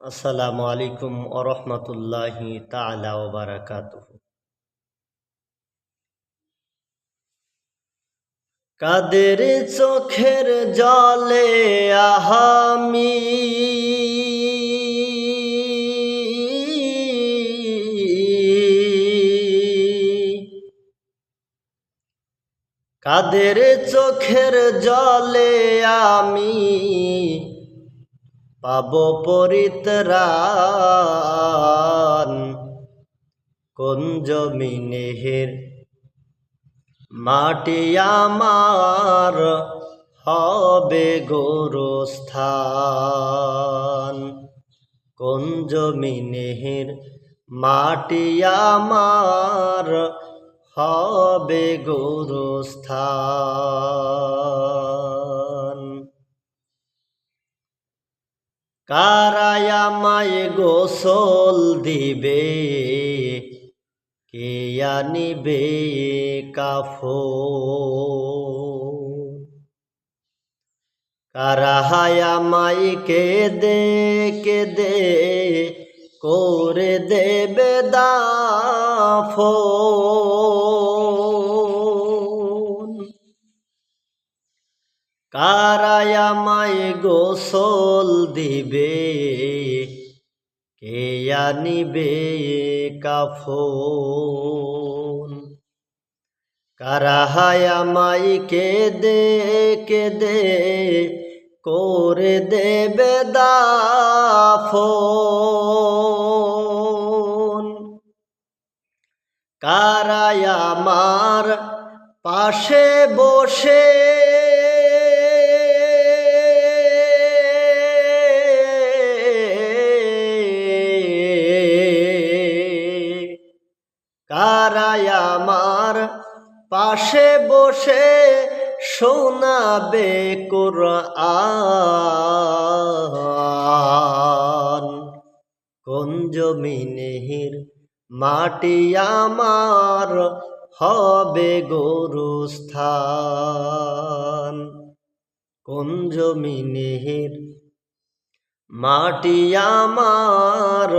আসসালামু আলাইকুম ওরহমতুল্লাহি তাআলা ওয়া বারাকাতুহু। কাদের চোখের জলে আহামি কাদের চোখের জলে আমি পাব পরিত্রাণ কোন জমিনেহের মাটি আমার হবে গোরস্থান? কোন জমিনেহের মাটি আমার হবে গোরস্থান? কারায়ামায় গোসল দিবে কে আনিবে কাফো কারাহায়ামাই কে দে কে দে করে দেবে দাফো কারায়ামায় গোসল দিবে, কে আনিবে কাফন? কারাহায়ামাই কে দে কে দে করে দেবে দাফন। কারায়ামার পাশে বসে কারায় আমার পাশে বসে শোনাবে কোরআন। কোন জমিনের মাটি আমার হবে গরুস্থান? কোন জমিনের মাটি আমার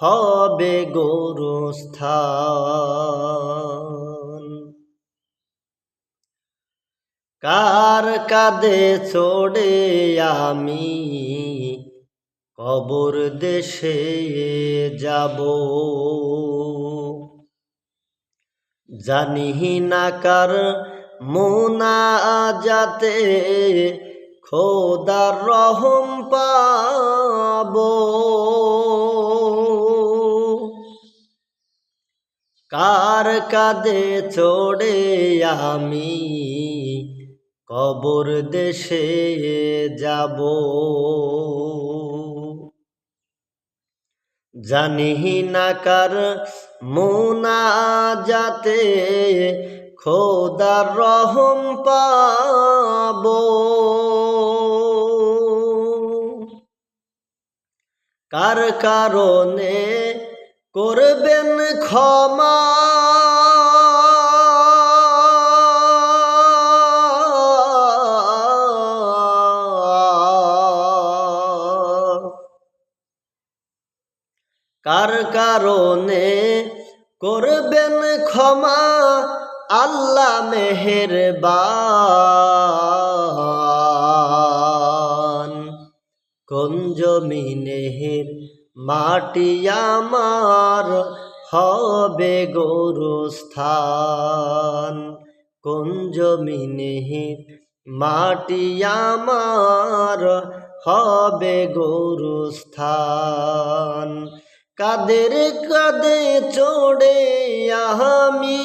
হবে গোরস্থান। কার কাদে ছোড়ে আমি কবর দেশে যাব? জানি না কার মোনা যাতে খোদার রহম পাবো। কার কাদে চড়ে আমি? কবর দেশে যাব। জানি না কার মোনা যাতে খোদার রহম পাব। কার কারণে করবেন ক্ষমা। কার কারণে করবেন ক্ষমা? আল্লাহ মেহেরবান। কোন জমিনের মাটি আমার হবে গোরস্থান। কোন জমিনের মাটি আমার হবে গোরস্থান? কাদের কাদে চড়ে আমি